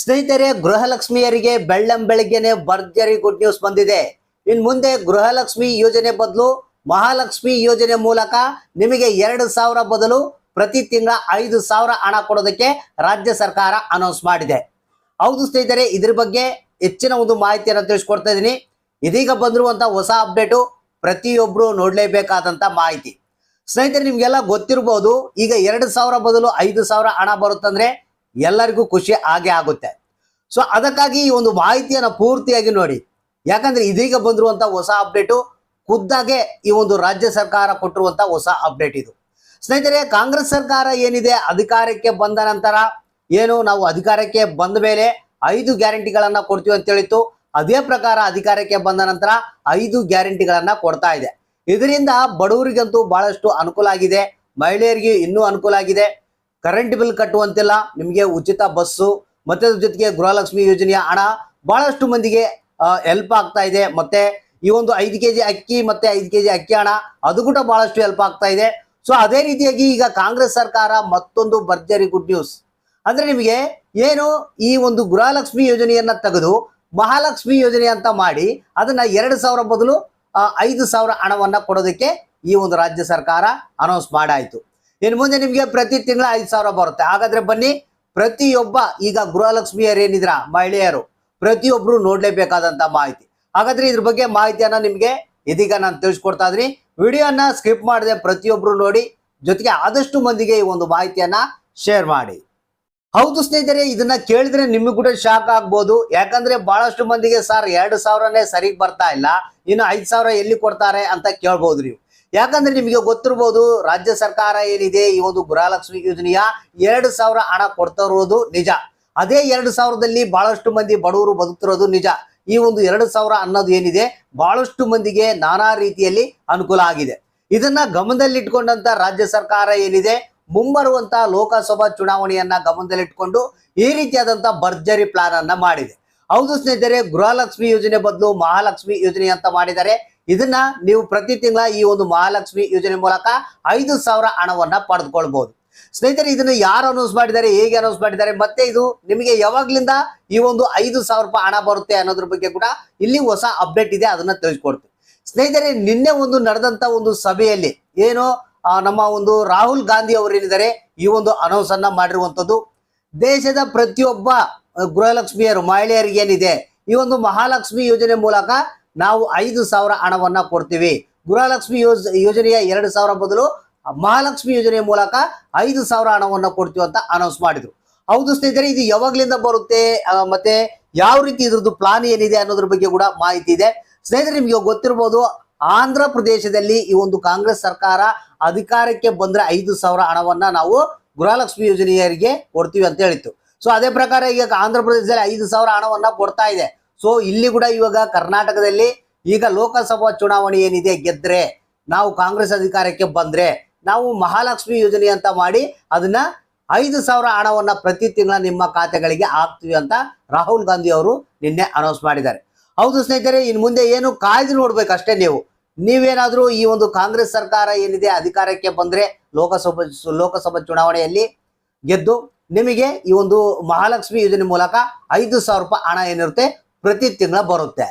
ಸ್ನೇಹಿತರೆ, ಗೃಹಲಕ್ಷ್ಮಿಯರಿಗೆ ಬೆಳ್ಳಂ ಬೆಳಿಗ್ಗೆನೆ ಭರ್ಜರಿ ಗುಡ್ ನ್ಯೂಸ್ ಬಂದಿದೆ. ಇನ್ ಮುಂದೆ ಗೃಹಲಕ್ಷ್ಮಿ ಯೋಜನೆ ಬದಲು, ಮಹಾಲಕ್ಷ್ಮಿ ಯೋಜನೆ ಮೂಲಕ ನಿಮಗೆ ಎರಡು ಸಾವಿರ ಬದಲು ಪ್ರತಿ ತಿಂಗಳ ಐದು ಸಾವಿರ ಹಣ ಕೊಡೋದಕ್ಕೆ ರಾಜ್ಯ ಸರ್ಕಾರ ಅನೌನ್ಸ್ ಮಾಡಿದೆ. ಹೌದು ಸ್ನೇಹಿತರೆ, ಇದ್ರ ಬಗ್ಗೆ ಹೆಚ್ಚಿನ ಒಂದು ಮಾಹಿತಿಯನ್ನು ತಿಳಿಸ್ಕೊಡ್ತಾ ಇದ್ದೀನಿ. ಇದೀಗ ಬಂದಿರುವಂತ ಹೊಸ ಅಪ್ಡೇಟು ಪ್ರತಿಯೊಬ್ಬರು ನೋಡ್ಲೇಬೇಕಾದಂತ ಮಾಹಿತಿ. ಸ್ನೇಹಿತರೆ, ನಿಮ್ಗೆಲ್ಲ ಗೊತ್ತಿರ್ಬೋದು, ಈಗ ಎರಡು ಸಾವಿರ ಬದಲು ಐದು ಸಾವಿರ ಹಣ ಬರುತ್ತಂದ್ರೆ ಎಲ್ಲರಿಗೂ ಖುಷಿ ಆಗೇ ಆಗುತ್ತೆ. ಸೊ ಅದಕ್ಕಾಗಿ ಈ ಒಂದು ಮಾಹಿತಿಯನ್ನು ಪೂರ್ತಿಯಾಗಿ ನೋಡಿ. ಯಾಕಂದ್ರೆ ಇದೀಗ ಬಂದಿರುವಂಥ ಹೊಸ ಅಪ್ಡೇಟು ಖುದ್ದಾಗೆ ಈ ಒಂದು ರಾಜ್ಯ ಸರ್ಕಾರ ಕೊಟ್ಟಿರುವಂಥ ಹೊಸ ಅಪ್ಡೇಟ್ ಇದು. ಸ್ನೇಹಿತರೆ, ಕಾಂಗ್ರೆಸ್ ಸರ್ಕಾರ ಏನಿದೆ, ಅಧಿಕಾರಕ್ಕೆ ಬಂದ ನಂತರ ಏನು, ನಾವು ಅಧಿಕಾರಕ್ಕೆ ಬಂದ ಮೇಲೆ ಐದು ಗ್ಯಾರಂಟಿಗಳನ್ನು ಕೊಡ್ತೀವಿ ಅಂತ ಹೇಳಿತ್ತು. ಅದೇ ಪ್ರಕಾರ ಅಧಿಕಾರಕ್ಕೆ ಬಂದ ನಂತರ ಐದು ಗ್ಯಾರಂಟಿಗಳನ್ನ ಕೊಡ್ತಾ ಇದೆ. ಇದರಿಂದ ಬಡವರಿಗಂತೂ ಬಹಳಷ್ಟು ಅನುಕೂಲ ಆಗಿದೆ. ಮಹಿಳೆಯರಿಗೆ ಇನ್ನೂ ಅನುಕೂಲ ಆಗಿದೆ. ಕರೆಂಟ್ ಬಿಲ್ ಕಟ್ಟುವಂತಿಲ್ಲ. ನಿಮಗೆ ಉಚಿತ ಬಸ್ಸು, ಮತ್ತೆ ಜೊತೆಗೆ ಗೃಹಲಕ್ಷ್ಮಿ ಯೋಜನೆಯ ಹಣ ಬಹಳಷ್ಟು ಮಂದಿಗೆ ಹೆಲ್ಪ್ ಆಗ್ತಾ ಇದೆ. ಮತ್ತೆ ಈ ಒಂದು ಐದು ಕೆಜಿ ಅಕ್ಕಿ ಮತ್ತೆ ಐದು ಕೆಜಿ ಅಕ್ಕಿ ಹಣ, ಅದು ಕೂಡ ಬಹಳಷ್ಟು ಹೆಲ್ಪ್ ಆಗ್ತಾ ಇದೆ. ಸೊ ಅದೇ ರೀತಿಯಾಗಿ ಈಗ ಕಾಂಗ್ರೆಸ್ ಸರ್ಕಾರ ಮತ್ತೊಂದು ಭರ್ಜರಿ ಗುಡ್ ನ್ಯೂಸ್ ಅಂದ್ರೆ ನಿಮಗೆ ಏನು ಈ ಒಂದು ಗೃಹಲಕ್ಷ್ಮಿ ಯೋಜನೆಯನ್ನ ತೆಗೆದು ಮಹಾಲಕ್ಷ್ಮಿ ಯೋಜನೆ ಅಂತ ಮಾಡಿ ಅದನ್ನ ಎರಡು ಸಾವಿರ ಬದಲು ಐದು ಸಾವಿರ ಹಣವನ್ನ ಕೊಡೋದಕ್ಕೆ ಈ ಒಂದು ರಾಜ್ಯ ಸರ್ಕಾರ ಅನೌನ್ಸ್ ಮಾಡಾಯ್ತು. ಇನ್ನು ಮುಂದೆ ನಿಮಗೆ ಪ್ರತಿ ತಿಂಗಳ ಐದು ಸಾವಿರ ಬರುತ್ತೆ. ಹಾಗಾದ್ರೆ ಬನ್ನಿ, ಪ್ರತಿಯೊಬ್ಬ ಈಗ ಗೃಹಲಕ್ಷ್ಮಿಯರು ಏನಿದ್ರ? ಮಹಿಳೆಯರು. ಪ್ರತಿಯೊಬ್ರು ನೋಡ್ಲೇಬೇಕಾದಂತ ಮಾಹಿತಿ. ಹಾಗಾದ್ರೆ ಇದ್ರ ಬಗ್ಗೆ ಮಾಹಿತಿಯನ್ನ ನಿಮ್ಗೆ ಇದೀಗ ನಾನು ತಿಳಿಸ್ಕೊಡ್ತಾ ಇದ್ದೀನಿ. ವಿಡಿಯೋನ ಸ್ಕಿಪ್ ಮಾಡದೆ ಪ್ರತಿಯೊಬ್ರು ನೋಡಿ, ಜೊತೆಗೆ ಆದಷ್ಟು ಮಂದಿಗೆ ಈ ಒಂದು ಮಾಹಿತಿಯನ್ನ ಶೇರ್ ಮಾಡಿ. ಹೌದು ಸ್ನೇಹಿತರೆ, ಇದನ್ನ ಕೇಳಿದ್ರೆ ನಿಮ್ಗೆ ಕೂಡ ಶಾಕ್ ಆಗ್ಬೋದು. ಯಾಕಂದ್ರೆ ಬಹಳಷ್ಟು ಮಂದಿಗೆ, ಸರ್, ಎರಡು ಸಾವಿರನೇ ಸರಿಗೆ ಬರ್ತಾ ಇಲ್ಲ. ಇನ್ನು ಐದ್ ಸಾವಿರ ಎಲ್ಲಿ ಕೊಡ್ತಾರೆ? ಅಂತ ಕೇಳ್ಬೋದು ನೀವು. ಯಾಕಂದ್ರೆ ನಿಮಗೆ ಗೊತ್ತಿರ್ಬೋದು ರಾಜ್ಯ ಸರ್ಕಾರ ಏನಿದೆ, ಈ ಒಂದು ಗೃಹಲಕ್ಷ್ಮಿ ಯೋಜನೆಯ ಎರಡು ಸಾವಿರ ಹಣ ಕೊಡ್ತಾ ಇರೋದು ನಿಜ. ಅದೇ ಎರಡು ಸಾವಿರದಲ್ಲಿ ಬಹಳಷ್ಟು ಮಂದಿ ಬಡವರು ಬದುಕ್ತಿರೋದು ನಿಜ. ಈ ಒಂದು ಎರಡು ಸಾವಿರ ಅನ್ನೋದು ಏನಿದೆ, ಬಹಳಷ್ಟು ಮಂದಿಗೆ ನಾನಾ ರೀತಿಯಲ್ಲಿ ಅನುಕೂಲ ಆಗಿದೆ. ಇದನ್ನ ಗಮನದಲ್ಲಿಟ್ಕೊಂಡಂತ ರಾಜ್ಯ ಸರ್ಕಾರ ಏನಿದೆ, ಮುಂಬರುವಂತ ಲೋಕಸಭಾ ಚುನಾವಣೆಯನ್ನ ಗಮನದಲ್ಲಿಟ್ಕೊಂಡು ಈ ರೀತಿಯಾದಂತ ಭರ್ಜರಿ ಪ್ಲಾನ್ ಅನ್ನ ಮಾಡಿದೆ. ಹೌದು ಸ್ನೇಹಿತರೆ, ಗೃಹಲಕ್ಷ್ಮಿ ಯೋಜನೆ ಬದಲು ಮಹಾಲಕ್ಷ್ಮಿ ಯೋಜನೆ ಅಂತ ಮಾಡಿದ್ದಾರೆ. ಇದನ್ನ ನೀವು ಪ್ರತಿ ತಿಂಗಳ ಈ ಒಂದು ಮಹಾಲಕ್ಷ್ಮಿ ಯೋಜನೆ ಮೂಲಕ ಐದು ಸಾವಿರ ಹಣವನ್ನ ಪಡೆದುಕೊಳ್ಬಹುದು. ಸ್ನೇಹಿತರೆ, ಇದನ್ನ ಯಾರು ಅನೌನ್ಸ್ ಮಾಡಿದ್ದಾರೆ, ಹೇಗೆ ಅನೌನ್ಸ್ ಮಾಡಿದ್ದಾರೆ, ಮತ್ತೆ ಇದು ನಿಮಗೆ ಯಾವಾಗ್ಲಿಂದ ಈ ಒಂದು ಐದು ಸಾವಿರ ರೂಪಾಯಿ ಹಣ ಬರುತ್ತೆ ಅನ್ನೋದ್ರ ಬಗ್ಗೆ ಕೂಡ ಇಲ್ಲಿ ಹೊಸ ಅಪ್ಡೇಟ್ ಇದೆ, ಅದನ್ನ ತಿಳಿಸ್ಕೊಡ್ತೀವಿ ಸ್ನೇಹಿತರೆ, ನಿನ್ನೆ ಒಂದು ನಡೆದಂತ ಒಂದು ಸಭೆಯಲ್ಲಿ ಏನು ನಮ್ಮ ಒಂದು ರಾಹುಲ್ ಗಾಂಧಿ ಅವರೇನಿದ್ದಾರೆ, ಈ ಒಂದು ಅನೌನ್ಸ್ ಅನ್ನ ಮಾಡಿರುವಂತದ್ದು ದೇಶದ ಪ್ರತಿಯೊಬ್ಬ ಗೃಹಲಕ್ಷ್ಮಿಯರು, ಮಹಿಳೆಯರಿಗೆ ಏನಿದೆ, ಈ ಒಂದು ಮಹಾಲಕ್ಷ್ಮಿ ಯೋಜನೆ ಮೂಲಕ ನಾವು ಐದು ಸಾವಿರ ಹಣವನ್ನ ಕೊಡ್ತೀವಿ. ಗೃಹಲಕ್ಷ್ಮಿ ಯೋಜ, ಯೋಜನೆಯ ಎರಡು ಸಾವಿರ ಬದಲು ಮಹಾಲಕ್ಷ್ಮಿ ಯೋಜನೆ ಮೂಲಕ ಐದು ಸಾವಿರ ಹಣವನ್ನ ಕೊಡ್ತೀವಿ ಅಂತ ಅನೌನ್ಸ್ ಮಾಡಿದ್ರು. ಹೌದು ಸ್ನೇಹಿತರೆ, ಇದು ಯಾವಾಗ್ಲಿಂದ ಬರುತ್ತೆ? ಮತ್ತೆ ಯಾವ ರೀತಿ ಇದ್ರದ್ದು ಪ್ಲಾನ್ ಏನಿದೆ ಅನ್ನೋದ್ರ ಬಗ್ಗೆ ಕೂಡ ಮಾಹಿತಿ ಇದೆ. ಸ್ನೇಹಿತರೆ, ನಿಮಗೆ ಗೊತ್ತಿರ್ಬೋದು, ಆಂಧ್ರ ಪ್ರದೇಶದಲ್ಲಿ ಈ ಒಂದು ಕಾಂಗ್ರೆಸ್ ಸರ್ಕಾರ ಅಧಿಕಾರಕ್ಕೆ ಬಂದ್ರೆ ಐದು ಸಾವಿರ ಹಣವನ್ನ ನಾವು ಗೃಹಲಕ್ಷ್ಮಿ ಯೋಜನೆಯರಿಗೆ ಕೊಡ್ತೀವಿ ಅಂತ ಹೇಳಿತ್ತು. ಸೊ ಅದೇ ಪ್ರಕಾರ ಈಗ ಆಂಧ್ರ ಪ್ರದೇಶದಲ್ಲಿ ಐದು ಸಾವಿರ ಹಣವನ್ನ ಕೊಡ್ತಾ ಇದೆ. ಸೊ ಇಲ್ಲಿ ಕೂಡ ಇವಾಗ ಕರ್ನಾಟಕದಲ್ಲಿ ಈಗ ಲೋಕಸಭಾ ಚುನಾವಣೆ ಏನಿದೆ, ಗೆದ್ರೆ ನಾವು ಕಾಂಗ್ರೆಸ್ ಅಧಿಕಾರಕ್ಕೆ ಬಂದ್ರೆ ನಾವು ಮಹಾಲಕ್ಷ್ಮಿ ಯೋಜನೆ ಅಂತ ಮಾಡಿ ಅದನ್ನ ಐದು ಸಾವಿರ ಹಣವನ್ನ ಪ್ರತಿ ತಿಂಗಳ ನಿಮ್ಮ ಖಾತೆಗಳಿಗೆ ಹಾಕ್ತೀವಿ ಅಂತ ರಾಹುಲ್ ಗಾಂಧಿ ಅವರು ನಿನ್ನೆ ಅನೌನ್ಸ್ ಮಾಡಿದ್ದಾರೆ. ಹೌದು ಸ್ನೇಹಿತರೆ ಇನ್ನು ಮುಂದೆ ಏನು ಕಾಯ್ದು ನೋಡ್ಬೇಕಷ್ಟೇ ನೀವು. ನೀವೇನಾದ್ರೂ ಈ ಒಂದು ಕಾಂಗ್ರೆಸ್ ಸರ್ಕಾರ ಏನಿದೆ, ಅಧಿಕಾರಕ್ಕೆ ಬಂದ್ರೆ ಲೋಕಸಭಾ ಲೋಕಸಭಾ ಚುನಾವಣೆಯಲ್ಲಿ ಗೆದ್ದು ನಿಮಗೆ ಈ ಒಂದು ಮಹಾಲಕ್ಷ್ಮಿ ಯೋಜನೆ ಮೂಲಕ ಐದು ಸಾವಿರ ರೂಪಾಯಿ ಹಣ ಏನಿರುತ್ತೆ ಪ್ರತಿ ತಿಂಗಳ ಬರುತ್ತೆ.